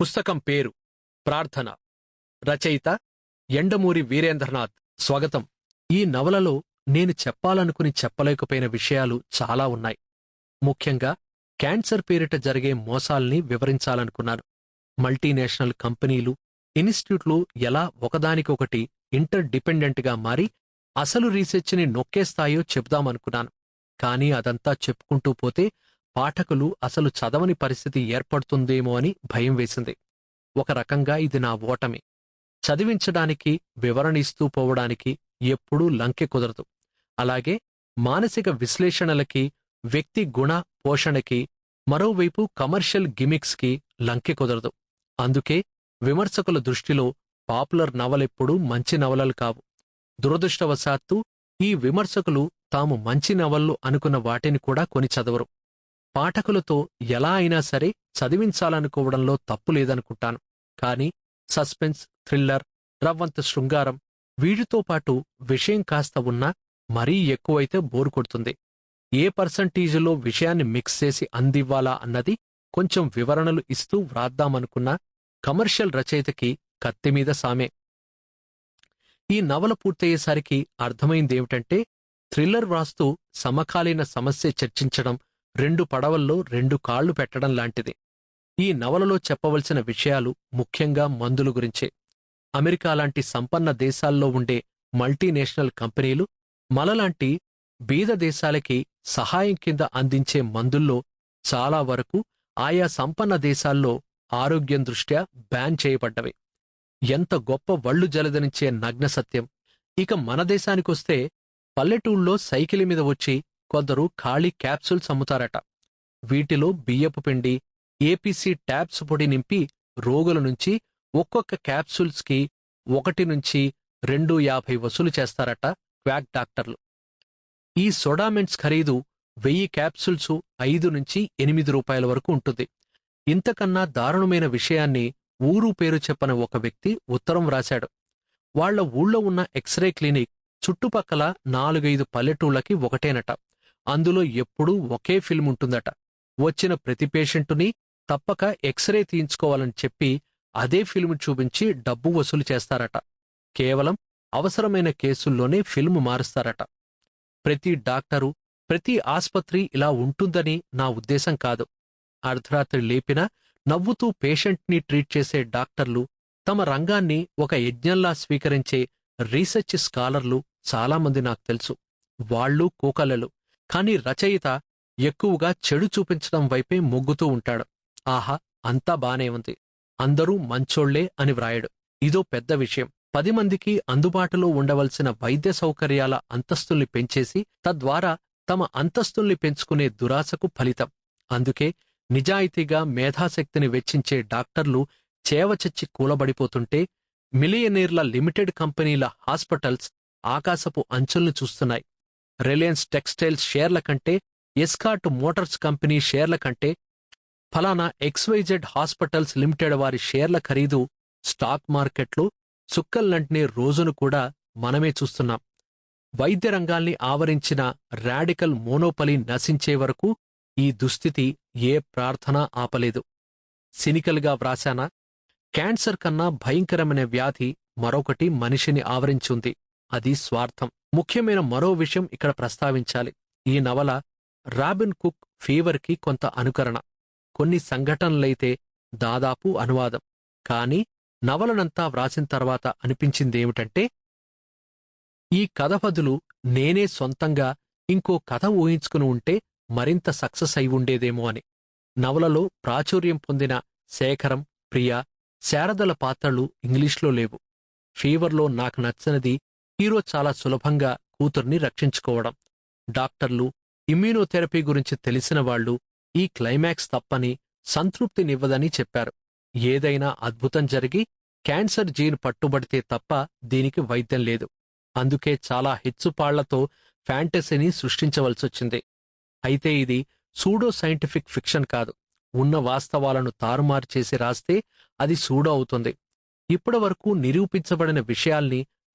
పుస్తకం పేరు ప్రార్థన. రచయిత ఎండమూరి వీరేంద్రనాథ్. స్వాగతం. ఈ నవలలో నేను చెప్పాలనుకుని చెప్పలేకపోయిన విషయాలు చాలా ఉన్నాయి. ముఖ్యంగా క్యాన్సర్ పేరిట జరిగే మోసాల్ని వివరించాలనుకున్నాను. మల్టీనేషనల్ కంపెనీలు ఇన్స్టిట్యూట్లు ఎలా ఒకదానికొకటి ఇంటర్ డిపెండెంట్గా మారి అసలు రీసెర్చ్ని నొక్కేస్తాయో చెబుదామనుకున్నాను. కానీ అదంతా చెప్పుకుంటూ పోతే పాఠకులు అసలు చదవని పరిస్థితి ఏర్పడుతుందేమో అని భయం వేసింది. ఒక రకంగా ఇది నా ఓటమి. చదివించడానికి వివరణ ఇస్తూ పోవడానికి ఎప్పుడూ లంకె కుదరదు. అలాగే మానసిక విశ్లేషణలకి వ్యక్తి గుణ పోషణకి మరోవైపు కమర్షియల్ గిమిక్స్కి లంకె కుదరదు. అందుకే విమర్శకుల దృష్టిలో పాపులర్ నవలెప్పుడూ మంచి నవలలు కావు. దురదృష్టవశాత్తు ఈ విమర్శకులు తాము మంచి నవళ్ళు అనుకున్న వాటిని కూడా కొని చదవరు. పాఠకులతో ఎలా అయినా సరే చదివించాలనుకోవడంలో తప్పు లేదనుకుంటాను. కాని సస్పెన్స్ థ్రిల్లర్ రవ్వంత శృంగారం వీటితో పాటు విషయం కాస్త ఉన్నా మరీ ఎక్కువైతే బోరు కొడుతుంది. ఏ పర్సంటేజీలో విషయాన్ని మిక్స్ చేసి అందివ్వాలా అన్నది కొంచెం వివరణలు ఇస్తూ వ్రాద్దామనుకున్న కమర్షియల్ రచయితకి కత్తిమీద సామే. ఈ నవల పూర్తయ్యేసరికి అర్థమైందేమిటంటే థ్రిల్లర్ వ్రాస్తూ సమకాలీన సమస్య చర్చించడం రెండు పడవల్లో రెండు కాళ్ళు పెట్టడం లాంటిది. ఈ నవలలో చెప్పవలసిన విషయాలు ముఖ్యంగా మందుల గురించే. అమెరికా లాంటి సంపన్న దేశాల్లో ఉండే మల్టీనేషనల్ కంపెనీలు మనలాంటి బీద దేశాలకి సహాయం కింద అందించే మందుల్లో చాలా వరకు ఆయా సంపన్న దేశాల్లో ఆరోగ్యం దృష్ట్యా బ్యాన్ చేయబడ్డవి. ఎంత గొప్ప వళ్ళు జలదనించే నగ్న సత్యం. ఇక మన దేశానికొస్తే పల్లెటూళ్ళలో సైకిల్ మీద వచ్చి కొందరు ఖాళీ క్యాప్సూల్స్ అమ్ముతారట. వీటిలో బియ్యపు పిండి ఏపీసీ ట్యాబ్స్ పొడి నింపి రోగుల నుంచి ఒక్కొక్క క్యాప్సూల్స్కి ఒకటి నుంచి రెండు యాభై వసూలు చేస్తారట క్వాక్ డాక్టర్లు. ఈ సొడామెంట్స్ ఖరీదు వెయ్యి క్యాప్సూల్స్ ఐదు నుంచి ఎనిమిది రూపాయల వరకు ఉంటుంది. ఇంతకన్నా దారుణమైన విషయాన్ని ఊరు పేరు చెప్పని ఒక వ్యక్తి ఉత్తరం వ్రాశాడు. వాళ్ళ ఊళ్ళో ఉన్న ఎక్స్రే క్లినిక్ చుట్టుపక్కల నాలుగైదు పల్లెటూళ్ళకి ఒకటేనట. అందులో ఎప్పుడూ ఒకే ఫిల్మ్ ఉంటుందట. వచ్చిన ప్రతి పేషెంటుని తప్పక ఎక్స్రే తీయించుకోవాలని చెప్పి అదే ఫిల్మ్ చూపించి డబ్బు వసూలు చేస్తారట. కేవలం అవసరమైన కేసుల్లోనే ఫిల్మ్ మారుస్తారట. ప్రతి డాక్టరు ప్రతి ఆస్పత్రి ఇలా ఉంటుందని నా ఉద్దేశం కాదు. అర్ధరాత్రి లేపినా నవ్వుతూ పేషెంట్ని ట్రీట్ చేసే డాక్టర్లు తమ రంగాన్ని ఒక యజ్ఞంలా స్వీకరించే రీసెర్చ్ స్కాలర్లు చాలామంది నాకు తెలుసు. వాళ్ళు కోకలలు. కాని రచయిత ఎక్కువగా చెడు చూపించడం వైపే మొగ్గుతూ ఉంటాడు. ఆహా అంతా బానే ఉంది. అందరూ మంచోళ్ళే అని వ్రాయడు. ఇదో పెద్ద విషయం. పది మందికి అందుబాటులో ఉండవలసిన వైద్య సౌకర్యాల అంతస్తుల్ని పెంచేసి తద్వారా తమ అంతస్తుల్ని పెంచుకునే దురాశకు ఫలితం. అందుకే నిజాయితీగా మేధాశక్తిని వెచ్చించే డాక్టర్లు చేవచచ్చి కూలబడిపోతుంటే మిలియనీర్ల లిమిటెడ్ కంపెనీల హాస్పిటల్స్ ఆకాశపు అంచుల్ని చూస్తున్నాయి. రిలయన్స్ టెక్స్టైల్స్ షేర్ల కంటే ఎస్కాట్ మోటార్స్ కంపెనీ షేర్ల కంటే ఫలానా ఎక్స్వైజెడ్ హాస్పిటల్స్ లిమిటెడ్ వారి షేర్ల ఖరీదు స్టాక్ మార్కెట్లు సుక్కల్నంటినే రోజును కూడా మనమే చూస్తున్నాం. వైద్య రంగాల్ని ఆవరించిన రాడికల్ మోనోపలి నశించే వరకు ఈ దుస్థితి ఏ ప్రార్థన ఆపలేదు. సినికల్గా వ్రాశానా? క్యాన్సర్ కన్నా భయంకరమైన వ్యాధి మరొకటి మనిషిని ఆవరించుంది. అది స్వార్థం. ముఖ్యమైన మరో విషయం ఇక్కడ ప్రస్తావించాలి. ఈ నవల రాబిన్ కుక్ ఫీవర్కి కొంత అనుకరణ. కొన్ని సంఘటనలైతే దాదాపు అనువాదం. కాని నవలనంతా వ్రాసిన తర్వాత అనిపించిందేమిటంటే ఈ కథ బదులు నేనే సొంతంగా ఇంకో కథ ఊహించుకుని ఉంటే మరింత సక్సెస్ అయి ఉండేదేమో అని. నవలలో ప్రాచుర్యం పొందిన శేఖరం ప్రియా శారదల పాత్రలు ఇంగ్లీష్లో లేవు. ఫీవర్లో నాకు నచ్చనిది హీరో చాలా సులభంగా కూతుర్ని రక్షించుకోవడం. డాక్టర్లు ఇమ్యూనోథెరపీ గురించి తెలిసిన వాళ్ళు ఈ క్లైమాక్స్ తప్పని సంతృప్తినివ్వదని చెప్పారు. ఏదైనా అద్భుతం జరిగి క్యాన్సర్ జీన్ పట్టుబడితే తప్ప దీనికి వైద్యం లేదు. అందుకే చాలా హెచ్చుపాళ్ళతో ఫ్యాంటసీని సృష్టించవలసొచ్చింది. అయితే ఇది సూడో సైంటిఫిక్ ఫిక్షన్ కాదు. ఉన్న వాస్తవాలను తారుమారు చేసి రాస్తే అది సూడో అవుతుంది. ఇప్పటివరకు నిరూపించబడిన విషయాల్ని